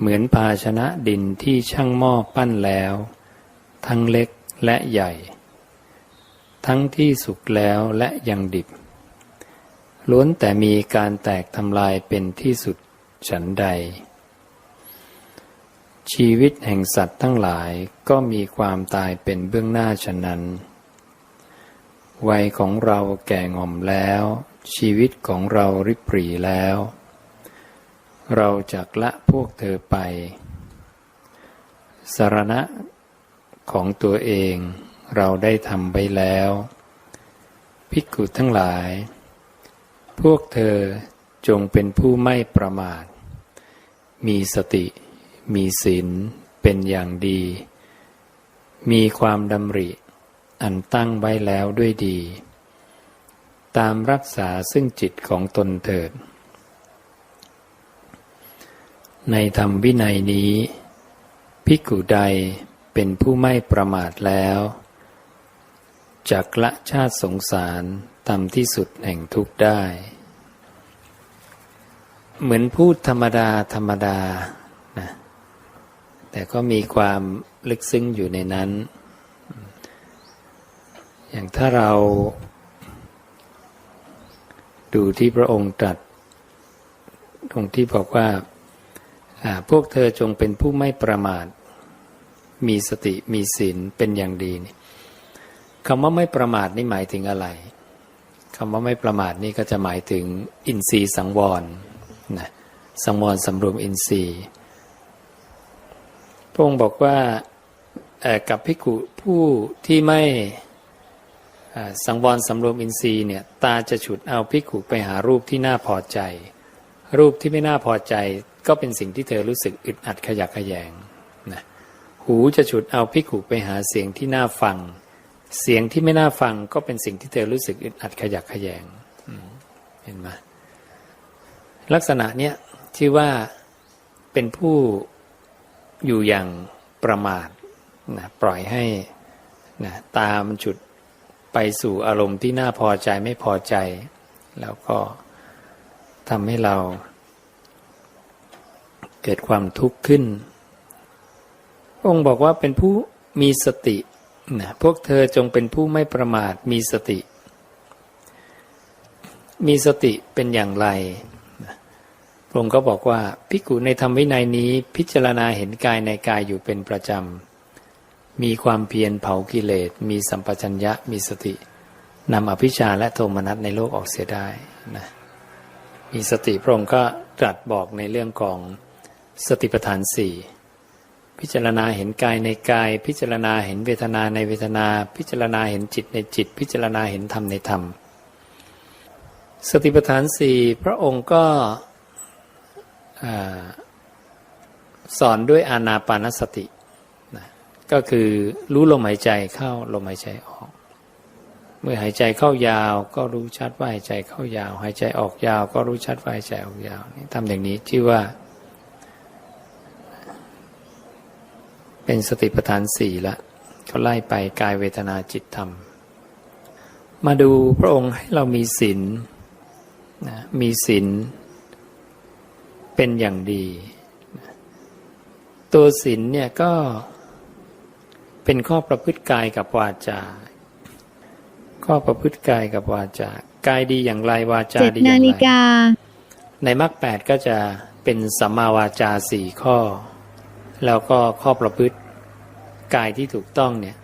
เหมือนภาชนะดินที่ช่างหม้อปั้นแล้ว ทั้งเล็กและใหญ่ ทั้งที่สุกแล้วและยังดิบ ล้วนแต่มีการแตกทำลายเป็นที่สุดฉันใด ชีวิตแห่งสัตว์ทั้งหลายก็มีความตายเป็นเบื้องหน้าฉะนั้น วัยของเราแก่ง่อมแล้ว ชีวิตของเราริบหรี่แล้ว เราจะละพวกเธอไป สารณะของตัวเองเราได้ทำไปแล้ว ภิกขุทั้งหลาย พวกเธอจงเป็นผู้ไม่ประมาท มีสติ มีศีลเป็นอย่างดี มีความดำริ อันตั้งไว้แล้วด้วยดี ตามรักษาซึ่งจิตของตนเถิด ในธรรมวินัยนี้ ภิกขุใดเป็นผู้ไม่ประมาทแล้วจักละชาติสงสารตามที่สุดแห่งทุกข์ได้ เหมือนพูดธรรมดาธรรมดานะแต่ก็มีความลึกซึ้งอยู่ในนั้น อย่างถ้าเราดูที่พระองค์ตรัส ตรงที่บอกว่า พวกเธอจงเป็นผู้ไม่ประมาท มีสติมีศีลเป็นอย่างดีนี่คำว่าไม่ประมาทนี่หมายถึงอะไรคำว่าไม่ประมาทนี่ก็จะหมายถึงอินทรีย์สังวรนะสังวรสำรวมอินทรีย์พระองค์บอกว่ากับพิกุผู้ที่ไม่สังวรสำรวมอินทรีย์เนี่ยตาจะฉุดเอาพิกุไปหารูปที่น่าพอใจ รูปที่ไม่น่าพอใจก็เป็นสิ่งที่เธอรู้สึกอึดอัดขยักขยงนะหูจะฉุดเอาพิกุไปหาเสียงที่น่าฟัง เสียงที่ไม่น่าฟังก็เป็นสิ่งที่เธอรู้สึกอึดอัดขยักขยงเห็นไหมลักษณะเนี้ยที่ว่าเป็นผู้อยู่อย่างประมาทนะปล่อยให้นะตามันจุดไปสู่อารมณ์ที่น่าพอใจไม่พอใจ แล้วก็ทำให้เรา เกิดความทุกข์ขึ้น องค์บอกว่าเป็นผู้มีสตินะพวกเธอจงเป็นผู้ไม่ประมาทมีสติ มีสติเป็นอย่างไรพระองค์ก็บอกว่าพิกุในธรรมวินัยนี้พิจารณาเห็นกายในกายอยู่เป็นประจำ มีความเพียรเผากิเลส มีสัมปชัญญะ มีสตินำอภิชาและโทมนัสในโลกออกเสียได้นะมีสติพระองค์ก็ตรัสบอกในเรื่องของ สติปัฏฐานสี่พิจารณาเห็นกายในกาย พิจารณาเห็นเวทนาในเวทนา พิจารณาเห็นจิตในจิต พิจารณาเห็นธรรมในธรรม สติปัฏฐานสี่พระองค์ก็สอนด้วยอานาปานสติก็คือรู้ลมหายใจเข้าลมหายใจออก เมื่อหายใจเข้ายาวก็รู้ชัดว่าหายใจเข้ายาว หายใจออกยาว ก็รู้ชัดว่าหายใจออกยาวนี่ทำอย่างนี้ชื่อว่า เป็นสติปัฏฐานสี่ละก็ไล่ไปกายเวทนาจิตธรรม มาดูพระองค์ให้เรามีศีลนะมีศีลเป็นอย่างดี ตัวศีลเนี่ยก็เป็นข้อประพฤติกายกับวาจา ข้อประพฤติกายกับวาจา กายดีอย่างไรวาจาดีอย่างไรในมรรคแปดก็จะเป็นสัมมาวาจาสี่ข้อ แล้วก็ข้อประพฤติกายที่ถูกต้องเนี่ย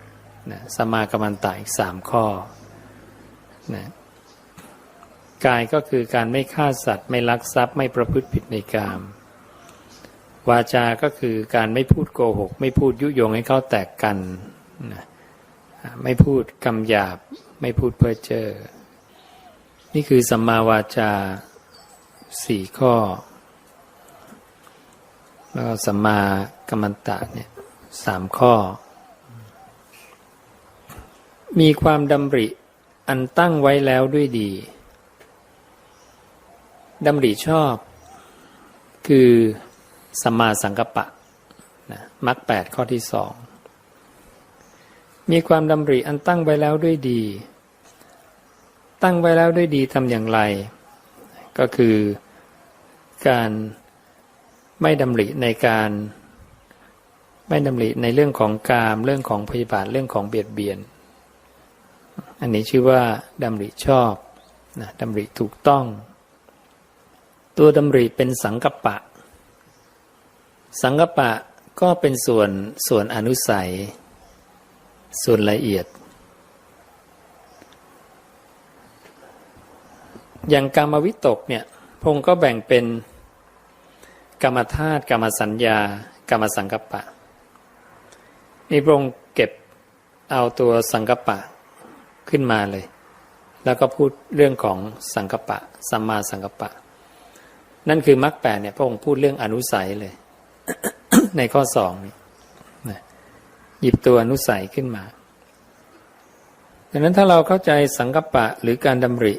นะสมากรรมันตาอีกสามข้อนะกายก็คือการไม่ฆ่าสัตว์ ไม่ลักทรัพย์ไม่ประพฤติผิดในกาม วาจา ก็คือการไม่พูดโกหก ไม่พูดยุยงให้เขาแตกกันนะไม่พูดคำหยาบ ไม่พูดเพ้อเจ้อนี่คือสัมมาวาจาสี่ข้อ แล้วสัมมากรรมันตะเนี่ยสามข้อ มีความดำริอันตั้งไว้แล้วด้วยดีดำริชอบ คือสัมมาสังกัปปะนะมรรคแปดข้อที่สองมีความดำริอันตั้งไว้แล้วด้วยดี ตั้งไว้แล้วด้วยดีทำอย่างไร ก็คือการ ไม่ดำริในการ ไม่ดำริในเรื่องของกาม เรื่องของพยาบาทเรื่องของเบียดเบียน อันนี้ชื่อว่าดำริชอบนะดำริถูกต้อง ตัวดำริเป็นสังกัปปะ สังกัปปะก็เป็นส่วนส่วนอนุสัย ส่วนละเอียด อย่างกรรมวิตกเนี่ยพงค์ก็แบ่งเป็น กรรมธาตุกรรมสัญญา กรรมสังกัปปะนี่พระองค์เก็บเอาตัวสังกัปปะขึ้นมาเลย แล้วก็พูดเรื่องของสังกัปปะสัมมาสังกัปปะ นั่นคือมรรคแปดเนี่ยพระองค์พูดเรื่องอนุสัยเลย ในข้อสองนี่หยิบตัวอนุสัยขึ้นมาดังนั้นถ้าเราเข้าใจสังกัปปะหรือการดำริ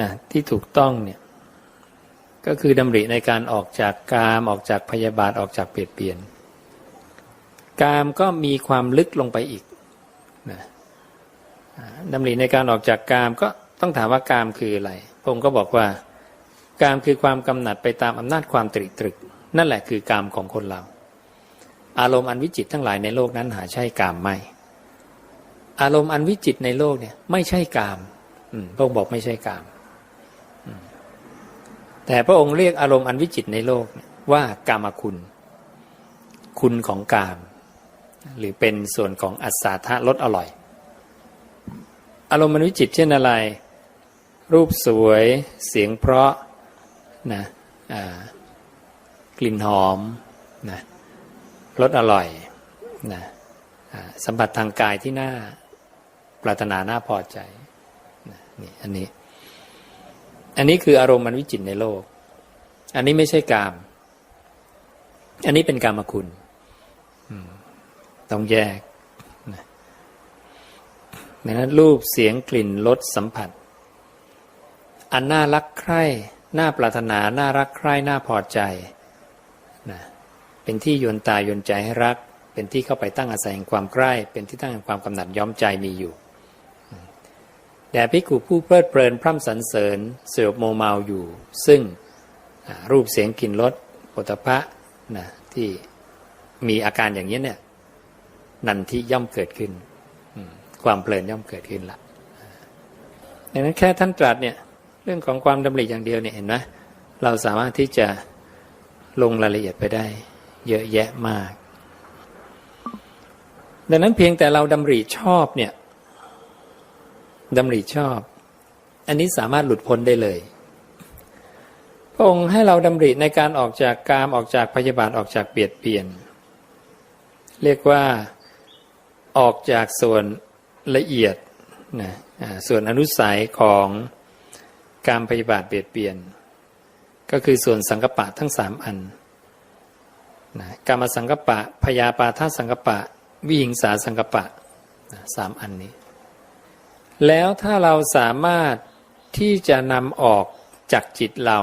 นะที่ถูกต้องเนี่ย ก็คือดำริในการออกจากกามออกจากพยาบาทออกจากเปลี่ยนเปลี่ยนกามก็มีความลึกลงไปอีกนะอ่าริในการออกจากกามก็ต้องถามว่ากามคืออะไรพงค์ก็บอกว่ากามคือความกำหนัดไปตามอำนาจความตริตรึก นั่นแหละคือกามของคนเรา อารมณ์อันวิจิตทั้งหลายในโลกนั้นหาใช่กามไม่อารมณ์อันวิจิตในโลกเนี่ยไม่ใช่กามอืมพระองค์บอกไม่ใช่กาม แต่พระองค์เรียกอารมณ์อันวิจิตในโลกว่ากามคุณ คุณของกาม หรือเป็นส่วนของอัศาธาลดอร่อย อารมณ์อันวิจิตเช่นอะไร รูปสวยเสียงเพราะนะกลิ่นหอมนะรสอร่อยนะสัมผัสทางกายที่น่าปรารถนาน่าพอใจนะนี่อันนี้ อันนี้คืออารมณ์มันวิจิตในโลก อันนี้ไม่ใช่กาม อันนี้เป็นกามคุณต้องแยกนะดังนั้นรูปเสียงกลิ่นรสสัมผัส อันน่ารักใคร่น่าปรารถนาน่ารักใคร่น่าพอใจนะเป็นที่ยวนตายวนใจให้รัก เป็นที่เข้าไปตั้งอาศัยแห่งความใกล้ เป็นที่ตั้งแห่งความกำหนัดย้อมใจมีอยู่ แด่พิกขุผู้เพลิดเพลินพร่ำสรรเสริญเสือบโมเมาอยู่ ซึ่งรูปเสียงกลิ่นรสโผฏฐะนะที่มีอาการอย่างนี้เนี่ยนันทิย่อมเกิดขึ้น ความเพลินย่อมเกิดขึ้นละดังนั้นแค่ท่านตรัสเนี่ยเรื่องของความดำริอย่างเดียวเนี่ยเห็นไหมเราสามารถที่จะลงรายละเอียดไปได้ เยอะแยะมาก ดังนั้นเพียงแต่เราดำริชอบเนี่ย ดำริชอบ อันนี้สามารถหลุดพ้นได้เลย พระองค์ให้เราดำริในการออกจากกามออกจากพยาบาทออกจากเบียดเบียน เรียกว่าออกจากส่วนละเอียดนะส่วนอนุสัยของการพยาบาทเบียดเบียน ก็คือส่วนสังกปะทั้งสามอันนะกรรมสังกปะพยาปาทสังกปะ วิหิงสาสังกปะสามอันนี้ แล้วถ้าเราสามารถที่จะนำออกจากจิตเรา